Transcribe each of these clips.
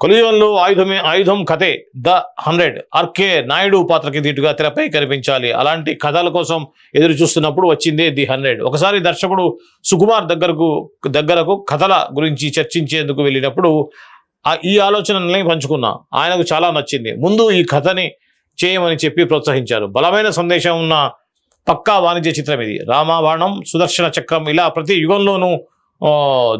కొలియుగంలో ఆయుధమే ఆయుధం కథే the hundred. RK Naidu పాత్రకి దీటుగా తెరపై కనిపించాలి. అలాంటి కథల కోసం ఎదురు చూస్తున్నప్పుడు వచ్చిందే ది హండ్రెడ్. ఒకసారి దర్శకుడు సుకుమార్ దగ్గరకు దగ్గరకు కథల గురించి చర్చించేందుకు వెళ్ళినప్పుడు ఈ ఆలోచనల్ని పంచుకున్నా. ఆయనకు చాలా నచ్చింది. ముందు ఈ కథని చేయమని చెప్పి ప్రోత్సహించారు. బలమైన సందేశం ఉన్న పక్కా వాణిజ్య చిత్రం ఇది. రామాబాణం సుదర్శన చక్రం ఇలా ప్రతి యుగంలోనూ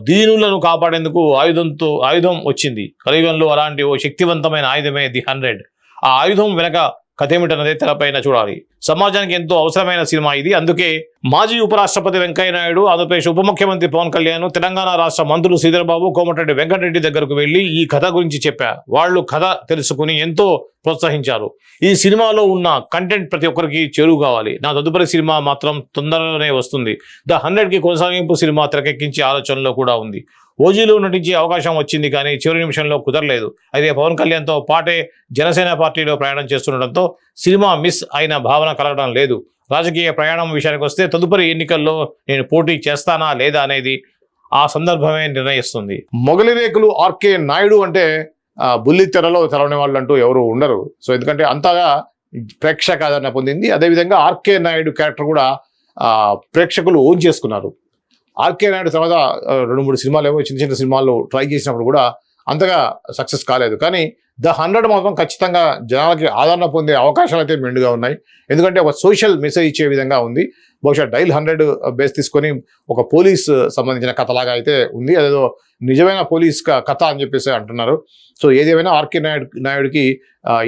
దీనులను కాపాడేందుకు ఆయుధంతో ఆయుధం వచ్చింది. కలియుగంలో అలాంటి ఓ శక్తివంతమైన ఆయుధమే ది హండ్రెడ్. ఆ ఆయుధం వెనక కథ ఏమిటన్నదే తెరపైన చూడాలి. సమాజానికి ఎంతో అవసరమైన సినిమా ఇది. అందుకే మాజీ ఉపరాష్ట్రపతి వెంకయ్య నాయుడు ఆంధ్రప్రదేశ్ ఉప ముఖ్యమంత్రి పవన్ కళ్యాణ్ తెలంగాణ రాష్ట్ర మంత్రులు శ్రీధరబాబు కోమటిరెడ్డి వెంకటరెడ్డి దగ్గరకు వెళ్ళి ఈ కథ గురించి చెప్పారు వాళ్ళు కథ తెలుసుకుని ఎంతో ప్రోత్సహించారు. ఈ సినిమాలో ఉన్న కంటెంట్ ప్రతి ఒక్కరికి చేరువు కావాలి. నా తదుపరి సినిమా మాత్రం తొందరలోనే వస్తుంది. ద హండ్రెడ్కి కొనసాగింపు సినిమా తెరకెక్కించే ఆలోచనలో కూడా ఉంది. ఓజీలో నటించే అవకాశం వచ్చింది కానీ చివరి నిమిషంలో కుదరలేదు. అయితే పవన్ కళ్యాణ్తో పాటే జనసేన పార్టీలో ప్రయాణం చేస్తుండటంతో సినిమా మిస్ అయిన భావన కలగడం లేదు. రాజకీయ ప్రయాణం విషయానికి వస్తే తదుపరి ఎన్నికల్లో నేను పోటీ చేస్తానా లేదా అనేది ఆ సందర్భమే నిర్ణయిస్తుంది. మొగలి రేకులు ఆర్కే నాయుడు అంటే బుల్లి తెరలో తెరవని వాళ్ళు అంటూ ఎవరు ఉండరు. సో ఎందుకంటే అంతగా ప్రేక్షక ఆదరణ పొందింది. అదేవిధంగా ఆర్కే నాయుడు క్యారెక్టర్ కూడా ప్రేక్షకులు ఓన్ చేసుకున్నారు. ఆర్కే నాయుడు తర్వాత రెండు మూడు సినిమాలు ఏమో చిన్న చిన్న సినిమాలు ట్రై చేసినప్పుడు కూడా అంతగా సక్సెస్ కాలేదు. కానీ ద హండ్రెడ్ మాత్రం ఖచ్చితంగా జనాలకి ఆదరణ పొందే అవకాశాలు అయితే మెండుగా ఉన్నాయి. ఎందుకంటే ఒక సోషల్ మెసేజ్ ఇచ్చే విధంగా ఉంది. బహుశా డైల్ హండ్రెడ్ బేస్ తీసుకొని ఒక పోలీస్ సంబంధించిన కథలాగా అయితే ఉంది. అదేదో నిజమైన పోలీస్ కథ అని చెప్పేసి అంటున్నారు. సో ఏదేమైనా ఆర్కే నాయుడు నాయుడికి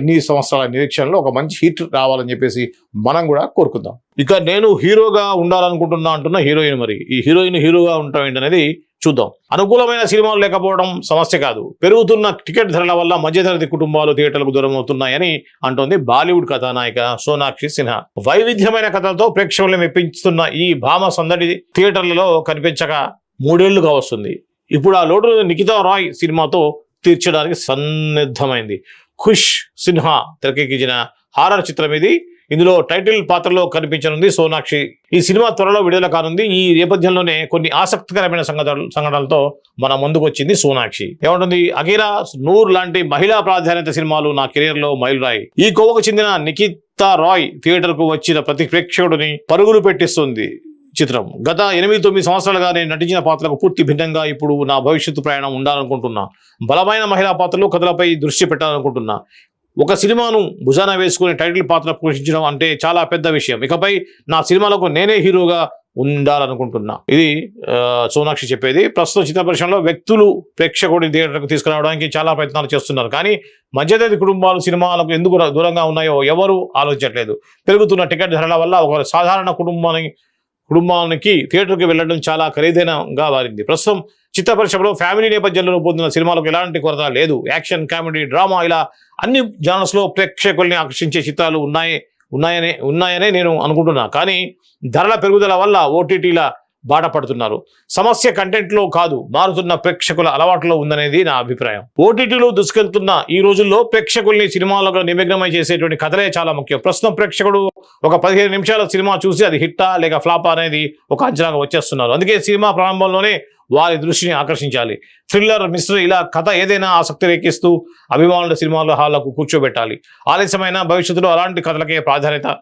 ఇన్ని సంవత్సరాల నిరీక్షణలో ఒక మంచి హిట్ రావాలని చెప్పేసి మనం కూడా కోరుకుందాం. ఇక నేను హీరోగా ఉండాలనుకుంటున్నా అంటున్న హీరోయిన్ మరి. ఈ హీరోయిన్ హీరోగా ఉండటం ఏంటనేది చూద్దాం. అనుకూలమైన సినిమాలు లేకపోవడం సమస్య కాదు. పెరుగుతున్న టికెట్ ధరల వల్ల మధ్యతరగతి కుటుంబాలు థియేటర్లకు దూరం అవుతున్నాయని అంటోంది బాలీవుడ్ కథానాయిక సోనాక్షి సిన్హా. వైవిధ్యమైన కథలతో ప్రేక్షకులను మెప్పించుతున్న ఈ భామ సందడి థియేటర్లలో కనిపించక మూడేళ్ళుగా వస్తుంది. ఇప్పుడు ఆ లోటు నిఖితా రాయ్ సినిమాతో తీర్చడానికి సన్నిద్ధమైంది. ఖుష్ సిన్హా తెరకెక్కించిన హారర్ చిత్రం ఇది. ఇందులో టైటిల్ పాత్రలో కనిపించనుంది సోనాక్షి. ఈ సినిమా త్వరలో విడుదల కానుంది. ఈ నేపథ్యంలోనే కొన్ని ఆసక్తికరమైన సంఘటన సంఘటనలతో మన ముందుకు వచ్చింది సోనాక్షి. ఏమంటుంది? అఖీరా నూర్ లాంటి మహిళా ప్రాధాన్యత సినిమాలు నా కెరీర్లో మైలురాయి. ఈ కోవకు చెందిన నిఖిత్ రాయ్ థియేటర్కు వచ్చిన ప్రతి ప్రేక్షకుడిని పరుగులు పెట్టిస్తుంది చిత్రం. గత ఎనిమిది తొమ్మిది సంవత్సరాలుగా నేను నటించిన పాత్రకు పూర్తి భిన్నంగా ఇప్పుడు నా భవిష్యత్తు ప్రయాణం ఉండాలనుకుంటున్నా. బలమైన మహిళా పాత్రలు కథలపై దృష్టి పెట్టాలనుకుంటున్నా. ఒక సినిమాను భుజాన వేసుకుని టైటిల్ పాత్ర పోషించడం అంటే చాలా పెద్ద విషయం. ఇకపై నా సినిమాలకు నేనే హీరోగా ఉండాలనుకుంటున్నా. ఇది సోనాక్షి చెప్పేది. ప్రస్తుతం చిత్ర పరిశ్రమలో వ్యక్తులు ప్రేక్షకుడి థియేటర్కు తీసుకురావడానికి చాలా ప్రయత్నాలు చేస్తున్నారు. కానీ మధ్యతరగతి కుటుంబాలు సినిమాలకు ఎందుకు దూరంగా ఉన్నాయో ఎవరు ఆలోచించట్లేదు. పెరుగుతున్న టికెట్ ధరల వల్ల ఒక సాధారణ కుటుంబానికి కుటుంబానికి థియేటర్కి వెళ్ళడం చాలా ఖరీదైనగా మారింది. ప్రస్తుతం చిత్ర పరిశ్రమలో ఫ్యామిలీ నేపథ్యంలో రూపొందిన సినిమాలకు ఎలాంటి కొరత లేదు. యాక్షన్ కామెడీ డ్రామా ఇలా అన్ని జానర్స్లో ప్రేక్షకుల్ని ఆకర్షించే చిత్రాలు ఉన్నాయి. ఉన్నాయనే ఉన్నాయనే నేను అనుకుంటున్నా. కానీ ధరల పెరుగుదల వల్ల ఓటీటీల బాట పడుతున్నారు సమస్య కంటెంట్లో కాదు మారుతున్న ప్రేక్షకుల అలవాటులో ఉందనేది నా అభిప్రాయం. ఓటీటీలో దూసుకెళ్తున్న ఈ రోజుల్లో ప్రేక్షకుల్ని సినిమాలకు నిమగ్నమై చేసేటువంటి కథలే చాలా ముఖ్యం. ప్రస్తుతం ప్రేక్షకుడు ఒక పదిహేను నిమిషాల సినిమా చూసి అది హిట్టా లేక ఫ్లాపా అనేది ఒక అంచనాగా వచ్చేస్తున్నారు. అందుకే సినిమా ప్రారంభంలోనే వారి దృష్టిని ఆకర్షించాలి. థ్రిల్లర్ మిస్టరీ ఇలా కథ ఏదైనా ఆసక్తి రేకిస్తూ అభిమానుల సినిమాల హాళ్ళకు కూర్చోబెట్టాలి. ఆలస్యమైన భవిష్యత్తులో అలాంటి కథలకే ప్రాధాన్యత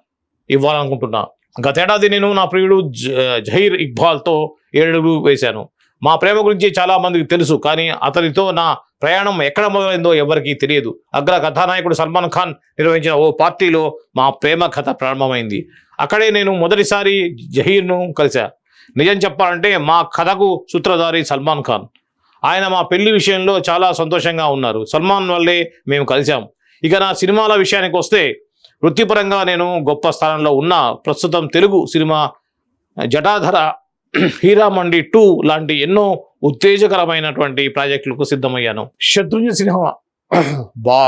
ఇవ్వాలనుకుంటున్నా. గతేడాది నేను నా ప్రియుడు జ- జహీర్ ఇక్బాల్తో ఏడుగు వేశాను. మా ప్రేమ గురించి చాలా మందికి తెలుసు కానీ అతనితో నా ప్రయాణం ఎక్కడ మొదలైందో ఎవరికీ తెలియదు. అగ్ర కథానాయకుడు సల్మాన్ ఖాన్ నిర్వహించిన ఓ పార్టీలో మా ప్రేమ కథ ప్రారంభమైంది. అక్కడే నేను మొదటిసారి జహీర్ను కలిశా. నిజం చెప్పాలంటే మా కథకు సూత్రధారి సల్మాన్ ఖాన్. ఆయన మా పెళ్ళి విషయంలో చాలా సంతోషంగా ఉన్నారు. సల్మాన్ వల్లే మేము కలిశాం. ఇక నా సినిమాల విషయానికి వస్తే వృత్తిపరంగా నేను గొప్ప స్థానంలో ఉన్నా ప్రస్తుతం తెలుగు సినిమా జటాధర హీరామండి టూ లాంటి ఎన్నో ఉత్తేజకరమైనటువంటి ప్రాజెక్టులకు సిద్ధమయ్యాను. శత్రుంజ సిన్హా బా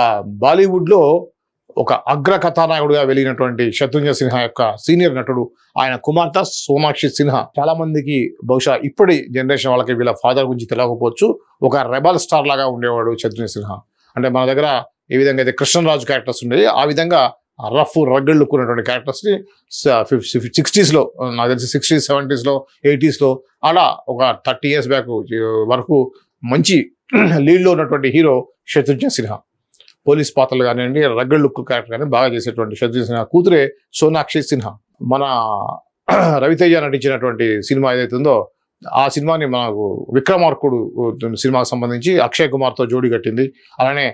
బాలీవుడ్లో ఒక అగ్ర కథానాయకుడిగా వెలిగినటువంటి శత్రుంజ సిన్హా యొక్క సీనియర్ నటుడు ఆయన కుమార్తె సోనాక్షి సిన్హా. చాలా మందికి బహుశా ఇప్పటి జనరేషన్ వాళ్ళకి వీళ్ళ ఫాదర్ గురించి తెలియకపోవచ్చు ఒక రెబల్ స్టార్ లాగా ఉండేవాడు శత్రుంజ సిన్హా. అంటే మన దగ్గర ఏ విధంగా అయితే కృష్ణరాజు క్యారెక్టర్స్ ఉండేవి. ఆ విధంగా రఫ్ రగ్గడ్ లుక్ ఉన్నటువంటి క్యారెక్టర్స్ని సిక్స్టీస్లో నాకు తెలిసి సిక్స్టీస్ సెవెంటీస్లో ఎయిటీస్లో అలా ఒక థర్టీ ఇయర్స్ బ్యాక్ వరకు మంచి లీడ్లో ఉన్నటువంటి హీరో శత్రుఘ్న సిన్హా. పోలీస్ పాత్రలు కానివ్వండి రగ్గడ్ లుక్ క్యారెక్టర్ కానీ బాగా చేసేటువంటి శత్రుఘ్న సిన్హా. కూతురే సోనాక్షి సిన్హా. మన రవితేజ నటించినటువంటి సినిమా ఏదైతే ఉందో ఆ సినిమాని మనకు విక్రమార్కుడు సినిమాకు సంబంధించి అక్షయ్ కుమార్తో జోడి కట్టింది. అలానే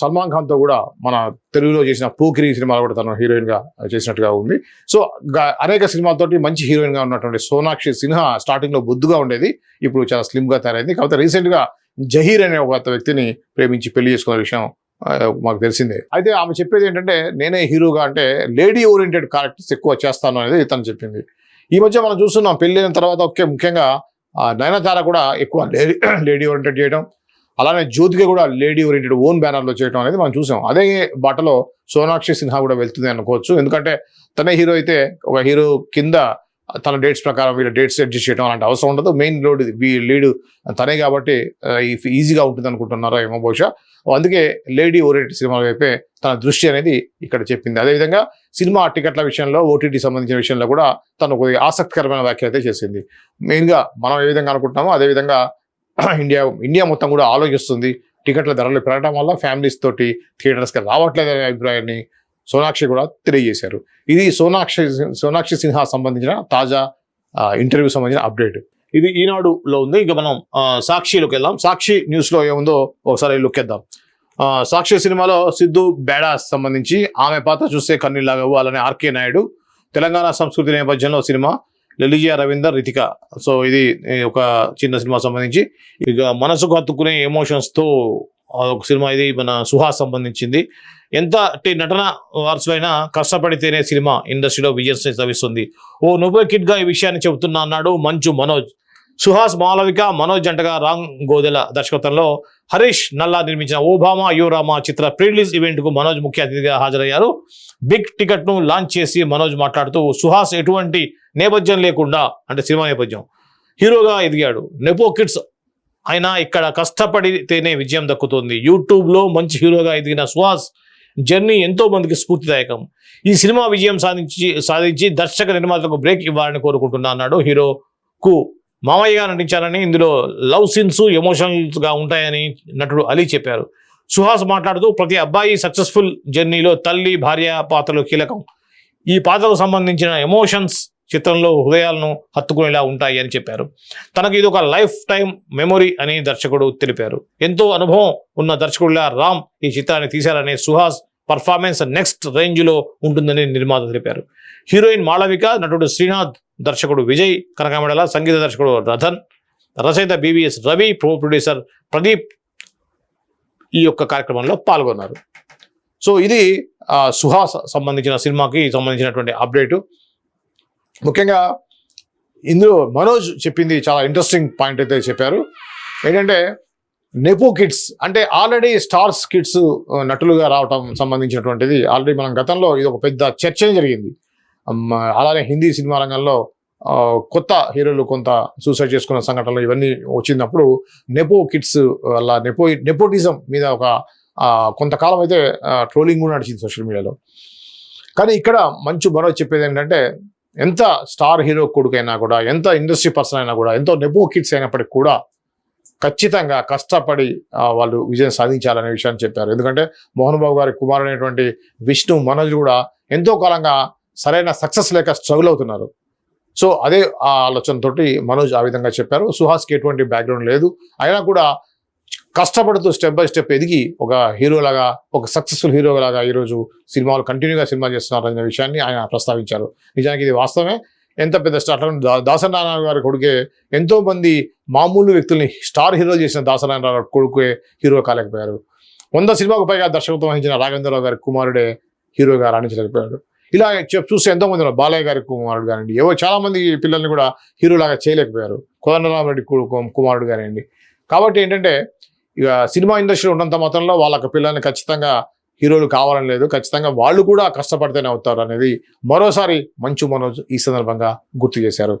సల్మాన్ ఖాన్తో కూడా మన తెలుగులో చేసిన పోకిరి సినిమాలో కూడా తను హీరోయిన్గా చేసినట్టుగా ఉంది. సో అనేక సినిమాలతోటి మంచి హీరోయిన్గా ఉన్నటువంటి సోనాక్షి సిన్హా స్టార్టింగ్లో బొద్దుగా ఉండేది. ఇప్పుడు చాలా స్లిమ్గా తయారైంది. కాకపోతే రీసెంట్గా జహీర్ అనే ఒక వ్యక్తిని ప్రేమించి పెళ్ళి చేసుకున్న విషయం మాకు తెలిసిందే. అయితే ఆమె చెప్పేది ఏంటంటే నేనే హీరోగా అంటే లేడీ ఓరియంటెడ్ క్యారెక్టర్స్ ఎక్కువ చేస్తాను అనేది తను చెప్పింది. ఈ మధ్య మనం చూస్తున్నాం పెళ్ళైన తర్వాత ఒకే ముఖ్యంగా నయనతార కూడా ఎక్కువ లేడీ లేడీ ఓరియంటెడ్ చేయడం అలానే జ్యోతిక కూడా లేడీ ఓరియంటెడ్ ఓన్ బ్యానర్లో చేయడం అనేది మనం చూసాం. అదే బాటలో సోనాక్షి సిన్హా కూడా వెళ్తుంది అనుకోవచ్చు. ఎందుకంటే తనే హీరో అయితే ఒక హీరో కింద తన డేట్స్ ప్రకారం వీళ్ళ డేట్స్ అడ్జస్ట్ చేయడం అలాంటి అవసరం ఉండదు. మెయిన్ లోడ్ లీడ్ తనే కాబట్టి ఈజీగా ఉంటుంది అనుకుంటున్నారా ఏమో బహుశా. అందుకే లేడీ ఓరియంటెడ్ సినిమాల వైపే తన దృష్టి అనేది ఇక్కడ చెప్పింది. అదేవిధంగా సినిమా టికెట్ల విషయంలో ఓటీటీ సంబంధించిన విషయంలో కూడా తను కొద్దిగా ఆసక్తికరమైన వ్యాఖ్య అయితే చేసింది. మెయిన్గా మనం ఏ విధంగా అనుకుంటున్నామో అదేవిధంగా ఇండియా ఇండియా మొత్తం కూడా ఆలోచిస్తుంది టికెట్ల ధరలు పెరగడం వల్ల ఫ్యామిలీస్ తోటి థియేటర్స్కి రావట్లేదు అనే అభిప్రాయాన్ని సోనాక్షి కూడా తెలియజేశారు. ఇది సోనాక్షి సోనాక్షి సిన్హా సంబంధించిన తాజా ఇంటర్వ్యూ సంబంధించిన అప్డేట్. ఇది ఈనాడులో ఉంది. ఇక మనం సాక్షిలోకి వెళ్దాం. సాక్షి న్యూస్లో ఏముందో ఒకసారి లుక్ వేద్దాం. సాక్షి సినిమాలో సిద్ధు బేడా సంబంధించి ఆమె పాత్ర చూస్తే కన్నీళ్ళాగవు అలానే ఆర్కే నాయుడు. తెలంగాణ సంస్కృతి నేపథ్యంలో సినిమా లలిజియా రవీందర్ రితిక. సో ఇది ఒక చిన్న సినిమా సంబంధించి. ఇక మనసుకు హత్తుకునే ఎమోషన్స్తో ఒక సినిమా ఇది మన సుహాస్ సంబంధించింది. ఎంత టి- నటన వారసులైనా కష్టపడితేనే సినిమా ఇండస్ట్రీలో విజయం సాధిస్తుంది ఓ నువ్వే కిడ్గా ఈ విషయాన్ని చెబుతున్నా అన్నాడు మంచు మనోజ్. సుహాస్ మాలవిక మనోజ్ జంటగా రాంగ్ గోదెల దర్శకత్వంలో హరీష్ నల్లా నిర్మించిన ఓబామా యువరామా చిత్ర ప్రీలీజ్ ఈవెంట్కు మనోజ్ ముఖ్య అతిథిగా హాజరయ్యారు. బిగ్ టికెట్ను లాంచ్ చేసి మనోజ్ మాట్లాడుతూ సుహాస్ ఎటువంటి నేపథ్యం లేకుండా అంటే సినిమా నేపథ్యం హీరోగా ఎదిగాడు. నెపో కిడ్స్ ఆయన ఇక్కడ కష్టపడితేనే విజయం దక్కుతుంది. యూట్యూబ్లో మంచి హీరోగా ఎదిగిన సుహాస్ జర్నీ ఎంతో మందికి స్ఫూర్తిదాయకం. ఈ సినిమా విజయం సాధించి సాధించి దర్శక నిర్మాతలకు బ్రేక్ ఇవ్వాలని కోరుకుంటున్నా అన్నాడు హీరోకు. మామయ్యగా నటించారని ఇందులో లవ్ సీన్స్ ఎమోషనల్స్గా ఉంటాయని నటుడు అలీ చెప్పారు. సుహాస్ మాట్లాడుతూ ప్రతి అబ్బాయి సక్సెస్ఫుల్ జర్నీలో తల్లి భార్య పాత్రలు కీలకం. ఈ పాత్రకు సంబంధించిన ఎమోషన్స్ చిత్రంలో హృదయాలను హత్తుకునేలా ఉంటాయి అని చెప్పారు. తనకు ఇది ఒక లైఫ్ టైం మెమొరీ అని దర్శకుడు తెలిపారు. ఎంతో అనుభవం ఉన్న దర్శకుడిలా రామ్ ఈ చిత్రాన్ని తీశారనే సుహాస్ పర్ఫార్మెన్స్ నెక్స్ట్ రేంజ్లో ఉంటుందని నిర్మాత తెలిపారు. హీరోయిన్ మాళవిక నటుడు శ్రీనాథ్ దర్శకుడు విజయ్ కనకమడల సంగీత దర్శకుడు రథన్ రచయిత BVS Ravi pro producer Pradeep ఈ యొక్క కార్యక్రమంలో పాల్గొన్నారు. సో ఇది ఆ, సుహాస్ సంబంధించిన సినిమాకి సంబంధించినటువంటి అప్డేటు. ముఖ్యంగా ఇందులో మనోజ్ చెప్పింది చాలా ఇంట్రెస్టింగ్ పాయింట్ అయితే చెప్పారు. ఏంటంటే నెపో కిడ్స్ అంటే ఆల్రెడీ స్టార్స్ కిడ్స్ నటులుగా రావటం సంబంధించినటువంటిది. ఆల్రెడీ మనం గతంలో ఇది ఒక పెద్ద చర్చ జరిగింది. అలానే హిందీ సినిమా రంగంలో కొత్త హీరోలు కొంత సూసైడ్ చేసుకున్న సంఘటనలు ఇవన్నీ వచ్చినప్పుడు నెపో కిడ్స్ వల్ల నెపో నెపోటిజం మీద ఒక కొంతకాలం అయితే ట్రోలింగ్ కూడా నడిచింది సోషల్ మీడియాలో కానీ ఇక్కడ మంచు మరో చెప్పేది ఏంటంటే ఎంత స్టార్ హీరో కొడుకైనా కూడా ఎంత ఇండస్ట్రీ పర్సన్ అయినా కూడా ఎంతో నెబో కిడ్స్ అయినప్పటికీ కూడా ఖచ్చితంగా కష్టపడి వాళ్ళు విజయం సాధించాలనే విషయాన్ని చెప్పారు. ఎందుకంటే మోహన్ బాబు గారి కుమారుడు అనేటువంటి విష్ణు మనోజ్ కూడా ఎంతో కాలంగా సరైన సక్సెస్ లేక స్ట్రగుల్ అవుతున్నారు. సో అదే ఆ ఆలోచనతోటి మనోజ్ ఆ విధంగా చెప్పారు. సుహాస్కి ఎటువంటి బ్యాక్గ్రౌండ్ లేదు. అయినా కూడా కష్టపడుతూ స్టెప్ బై స్టెప్ ఎదిగి ఒక హీరోలాగా ఒక సక్సెస్ఫుల్ హీరోలాగా ఈరోజు సినిమాలు కంటిన్యూగా సినిమా చేస్తున్నారు అనే విషయాన్ని ఆయన ప్రస్తావించారు. నిజానికి ఇది వాస్తవమే. ఎంత పెద్ద స్టార్ దా దాసనారాయణ గారి కొడుకే ఎంతోమంది మామూలు వ్యక్తుల్ని స్టార్ హీరో చేసిన దాసనారాయణ గారి కొడుకే హీరో కాలేకపోయారు. వంద సినిమాకు పైగా దర్శకత్వం వహించిన రాఘవేంద్రరావు గారి కుమారుడే హీరోగా రాణించలేకపోయాడు. ఇలా చెప్ చూస్తే ఎంతో మంది ఉన్నారు. బాలయ్య గారి కుమారుడు కానివ్వండి ఏవో చాలామంది పిల్లల్ని కూడా హీరోలాగా చేయలేకపోయారు. కోదండరామరెడ్డి కుమారుడు కానివ్వండి. కాబట్టి ఏంటంటే ఇక సినిమా ఇండస్ట్రీ ఉన్నంత మాత్రంలో వాళ్ళకి పిల్లల్ని ఖచ్చితంగా హీరోలు కావాలని లేదు. ఖచ్చితంగా వాళ్ళు కూడా కష్టపడితేనే అవుతారు అనేది మరోసారి మంచు మనోజ్ ఈ సందర్భంగా గుర్తు చేశారు.